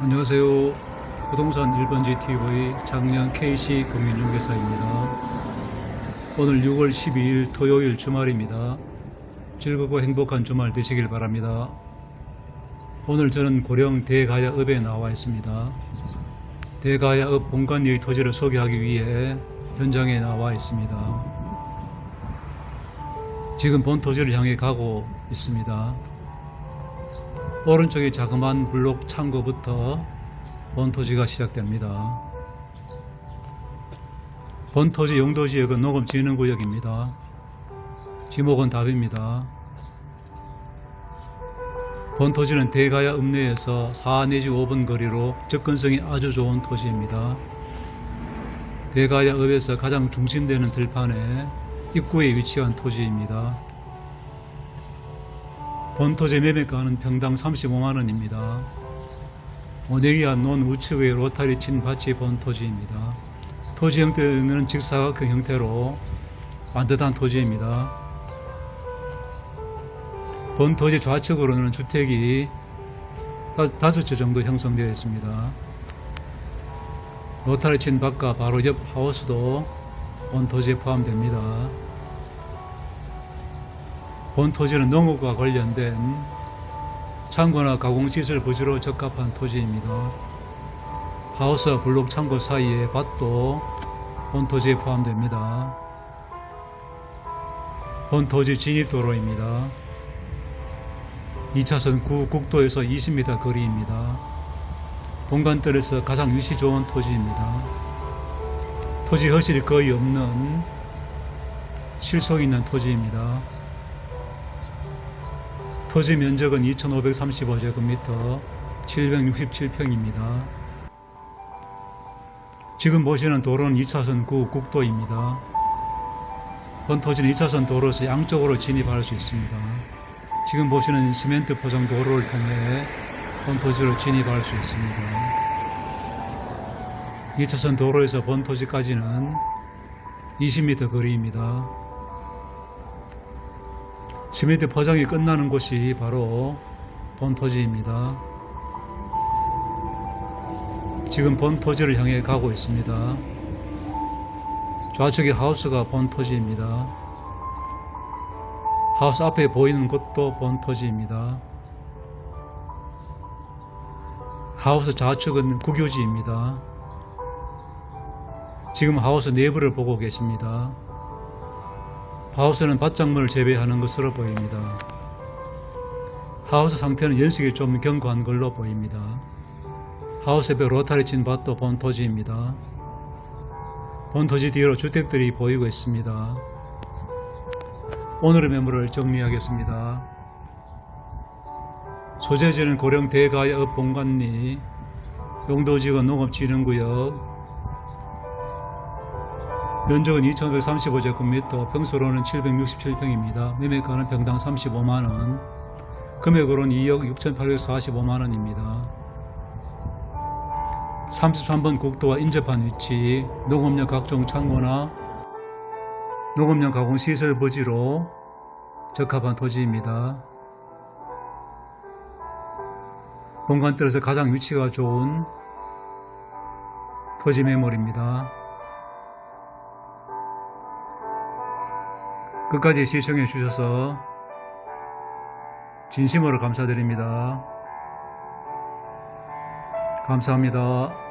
안녕하세요. 부동산 1번지 TV 작년 KC 금융중개사입니다. 오늘 6월 12일 토요일 주말입니다. 즐겁고 행복한 주말 되시길 바랍니다. 오늘 저는 고령 대가야읍에 나와 있습니다. 대가야읍 본관리의 토지를 소개하기 위해 현장에 나와 있습니다. 지금 본 토지를 향해 가고 있습니다. 오른쪽에 자그마한 블록 창고부터 본토지가 시작됩니다. 본토지 용도지역은 농업진흥구역입니다. 지목은 답입니다. 본토지는 대가야 읍내에서 4 내지 5분 거리로 접근성이 아주 좋은 토지입니다. 대가야 읍에서 가장 중심되는 들판에 입구에 위치한 토지입니다. 본토지 매매가는 평당 35만원입니다. 원액이한 논 우측의 로타리 친 밭이 본토지입니다. 토지 형태는 직사각형 형태로 반듯한 토지입니다. 본 토지 좌측으로는 주택이 다- 다섯 채 정도 형성되어 있습니다. 로타리 친 밭과 바로 옆 하우스도 본 토지에 포함됩니다. 본 토지는 농업과 관련된 창고나 가공시설 부지로 적합한 토지입니다. 하우스와 블록 창고 사이에 밭도 본 토지에 포함됩니다. 본 토지 진입도로입니다. 2차선 구 국도에서 20m 거리입니다. 본관뜰에서 가장 위치 좋은 토지입니다. 토지 허실이 거의 없는 실속 있는 토지입니다. 토지 면적은 2,535제곱미터 767평입니다. 지금 보시는 도로는 2차선 구 국도입니다. 본 토지는 2차선 도로에서 양쪽으로 진입할 수 있습니다. 지금 보시는 시멘트 포장 도로를 통해 본 토지로 진입할 수 있습니다. 2차선 도로에서 본 토지까지는 20m 거리입니다. 시멘트 포장이 끝나는 곳이 바로 본토지입니다. 지금 본토지를 향해 가고 있습니다. 좌측에 하우스가 본토지입니다. 하우스 앞에 보이는 곳도 본토지입니다. 하우스 좌측은 국유지입니다. 지금 하우스 내부를 보고 계십니다. 하우스는 밭작물을 재배하는 것으로 보입니다. 하우스 상태는 연식이 좀 견고한 걸로 보입니다. 하우스 옆에 로타리 친 밭도 본토지입니다. 본토지 뒤로 주택들이 보이고 있습니다. 오늘의 매물을 정리하겠습니다. 소재지는 고령 대가야읍 본관리, 용도지구 농업진흥구역, 면적은 2,135제곱미터, 평수로는 767평입니다. 매매가는 평당 35만원, 금액으로는 2억 6,845만원입니다. 33번 국도와 인접한 위치, 농업용 각종 창고나 농업용 가공시설 부지로 적합한 토지입니다. 본관뜰에서 가장 위치가 좋은 토지 매물입니다. 끝까지 시청해 주셔서 진심으로 감사드립니다. 감사합니다.